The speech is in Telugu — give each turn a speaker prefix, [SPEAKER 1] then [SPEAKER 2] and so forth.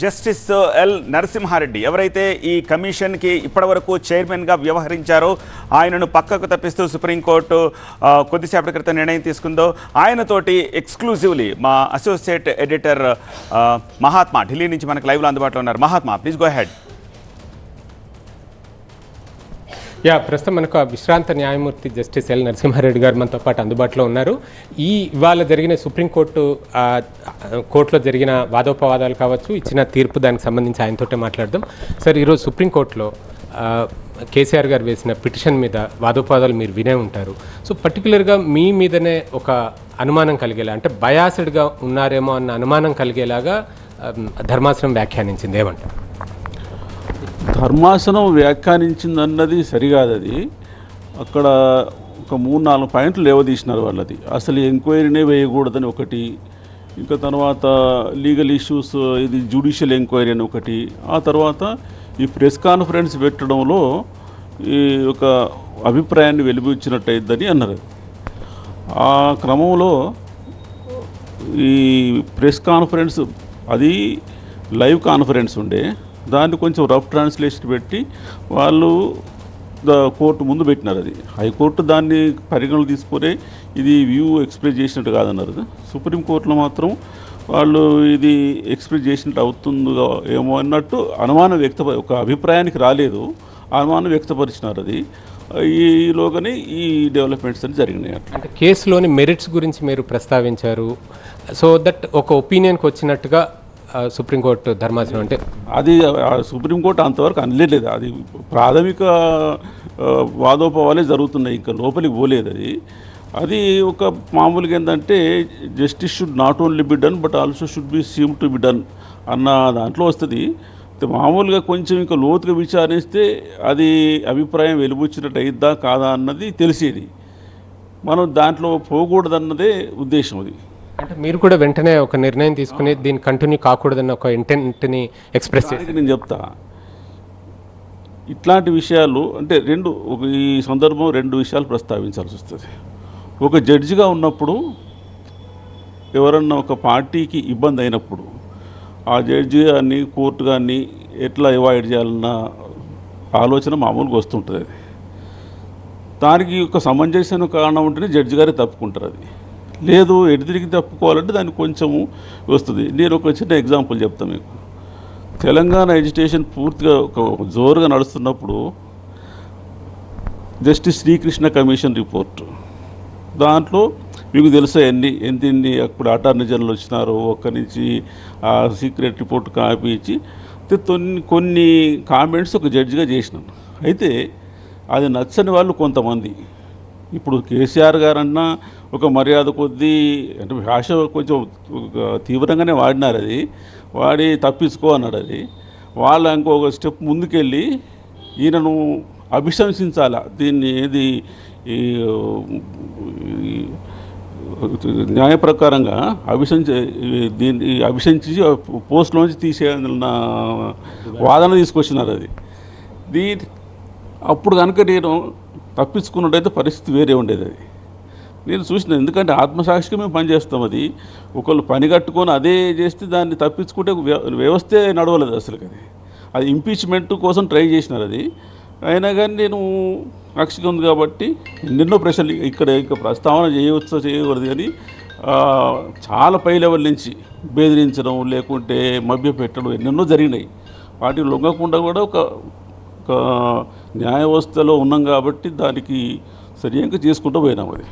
[SPEAKER 1] జస్టిస్ ఎల్ నరసింహారెడ్డి ఎవరైతే ఈ కమిషన్కి ఇప్పటివరకు చైర్మన్గా వ్యవహరించారో ఆయనను పక్కకు తప్పిస్తూ సుప్రీంకోర్టు కొద్దిసేపటి క్రితం నిర్ణయం తీసుకుందో ఆయనతోటి ఎక్స్క్లూజివ్లీ మా అసోసియేట్ ఎడిటర్ మహాత్మా ఢిల్లీ నుంచి మనకు లైవ్లో అందుబాటులో ఉన్నారు. Mahatma please go head
[SPEAKER 2] yeah ప్రస్తుతం మనకు ఆ విశ్రాంత న్యాయమూర్తి జస్టిస్ ఎల్ నరసింహారెడ్డి గారు మనతో పాటు అందుబాటులో ఉన్నారు. ఈ ఇవాళ జరిగిన సుప్రీంకోర్టు కోర్టులో జరిగిన వాదోపవాదాలు కావచ్చు ఇచ్చిన తీర్పు దానికి సంబంధించి ఆయనతోటే మాట్లాడదాం. సార్ ఈరోజు సుప్రీంకోర్టులో కేసీఆర్ గారు వేసిన పిటిషన్ మీద వాదోపవాదాలు మీరు వినే ఉంటారు. సో పర్టికులర్గా మీ మీదనే ఒక అనుమానం కలిగేలా అంటే బయాసిడ్గా ఉన్నారేమో అన్న అనుమానం కలిగేలాగా ధర్మాసనం వ్యాఖ్యానించింది ఏమంటారు?
[SPEAKER 3] ధర్మాసనం వ్యాఖ్యానించిందన్నది సరికాదు అది అక్కడ ఒక మూడు నాలుగు పాయింట్లు లేవదీసినారు వాళ్ళది. అసలు ఎంక్వైరీనే వేయకూడదని ఒకటి ఇంకా తర్వాత లీగల్ ఇష్యూస్ ఇది జ్యుడిషియల్ ఎంక్వైరీ అని ఒకటి. ఆ తర్వాత ఈ ప్రెస్ కాన్ఫరెన్స్ పెట్టడంలో ఈ ఒక అభిప్రాయాన్ని వెలిబుచ్చినట్టయిద్దని అన్నారు. ఆ క్రమంలో ఈ ప్రెస్ కాన్ఫరెన్స్ అది లైవ్ కాన్ఫరెన్స్ ఉండే. దాన్ని కొంచెం రఫ్ ట్రాన్స్లేషన్ పెట్టి వాళ్ళు ద కోర్టు ముందు పెట్టినారు అది. హైకోర్టు దాన్ని పరిగణలు తీసుకునే ఇది వ్యూ ఎక్స్ప్రెస్ చేసినట్టు కాదన్నారు. సుప్రీంకోర్టులో మాత్రం వాళ్ళు ఇది ఎక్స్ప్రెస్ చేసినట్టు అవుతుందో ఏమో అన్నట్టు అనుమానం వ్యక్త ఒక అభిప్రాయానికి రాలేదు. అనుమానం వ్యక్తపరిచినారు అది. ఈలోగానే ఈ డెవలప్మెంట్స్ అని జరిగినాయి అట్లా.
[SPEAKER 2] అంటే కేసులోని మెరిట్స్ గురించి మీరు ప్రస్తావించారు. సో దట్ ఒక ఒపీనియన్కి వచ్చినట్టుగా సుప్రీంకోర్టు ధర్మాసనం అంటే?
[SPEAKER 3] అది ఆ సుప్రీంకోర్టు అంతవరకు అనలేదు అది ప్రాథమిక వాదోపవాలే జరుగుతున్నాయి. ఇంకా లోపలికి పోలేదు అది. అది ఒక మామూలుగా ఏంటంటే justice should not only be done but also should be seem to be done అన్న దాంట్లో వస్తుంది. మామూలుగా కొంచెం ఇంకా లోతుగా విచారిస్తే అది అభిప్రాయం వెలుబుచ్చినట్టు అయిద్దా కాదా అన్నది తెలిసేది. మనం దాంట్లో పోకూడదన్నదే ఉద్దేశం అది.
[SPEAKER 2] అంటే మీరు కూడా వెంటనే ఒక నిర్ణయం తీసుకుని దీన్ని కంటిన్యూ కాకూడదన్న ఒక ఇంటెంట్ని ఎక్స్ప్రెస్ చేసి
[SPEAKER 3] నేను చెప్తా. ఇట్లాంటి విషయాలు అంటే రెండు ఒక ఈ సందర్భం రెండు విషయాలు ప్రస్తావించాల్సి వస్తుంది. ఒక జడ్జిగా ఉన్నప్పుడు ఎవరన్నా ఒక పార్టీకి ఇబ్బంది అయినప్పుడు ఆ జడ్జి కానీ కోర్టు కానీ ఎట్లా అవాయిడ్ చేయాలన్న ఆలోచన మామూలుగా వస్తుంటుంది అది. దానికి ఒక సమంజసమైన కారణం ఉంటేనే జడ్జి గారే తప్పుకుంటారు అది. లేదు ఎటు తిరిగి తప్పుకోవాలంటే దానికి కొంచెము వస్తుంది. నేను ఒక చిన్న ఎగ్జాంపుల్ చెప్తాను మీకు. తెలంగాణ ఎడ్యుకేషన్ పూర్తిగా ఒక జోరుగా నడుస్తున్నప్పుడు జస్టిస్ శ్రీకృష్ణ కమిషన్ రిపోర్ట్. దాంట్లో మీకు తెలుసా ఎన్ని ఎన్ని అప్పుడు అటార్నీ జనరల్ వచ్చినారో ఒక్క నుంచి ఆ సీక్రెట్ రిపోర్ట్ కాపీ ఇచ్చి కొన్ని కొన్ని కామెంట్స్ ఒక జడ్జిగా చేసినాను అయితే అది నచ్చని వాళ్ళు కొంతమంది. ఇప్పుడు కేసీఆర్ గారన్నా ఒక మర్యాద కొద్దీ అంటే భాష కొంచెం తీవ్రంగానే వాడినారు అది. వాడి తప్పించుకో అన్నాడు అది. వాళ్ళు ఇంకొక స్టెప్ ముందుకెళ్ళి ఈయనను అభిశంసించాలా? దీన్ని ఏది? ఈ న్యాయ ప్రకారంగా అభిశంస దీన్ని అభిశంసి పోస్ట్లోంచి తీసేయాలన్న వాదన తీసుకొచ్చినారు అది. దీ అప్పుడు కనుక నేను తప్పించుకున్నట్టయితే పరిస్థితి వేరే ఉండేది అది. నేను చూసిన ఎందుకంటే ఆత్మసాక్షిగా మేము పనిచేస్తాం అది. ఒకళ్ళు పని కట్టుకొని అదే చేస్తే దాన్ని తప్పించుకుంటే వ్య- వ్యవస్థే నడవలేదు అసలు అది. అది ఇంపీచ్మెంట్ కోసం ట్రై చేసినారు అది. అయినా కానీ నేను సాక్షిగా ఉంది కాబట్టి ఎన్నెన్నో ప్రశ్నలు ఇక్కడ ఇంకా ప్రస్తావన చేయవచ్చో చేయకూడదు కానీ చాలా పై లెవెల్ నుంచి బెదిరించడం లేకుంటే మభ్యపెట్టడం ఎన్నెన్నో జరిగినాయి. వాటికి లొంగకుండా కూడా ఒక ఒక న్యాయ వ్యవస్థలో ఉన్నాం కాబట్టి దానికి సరిగ్గా చేసుకుంటూ పోయినాం అది.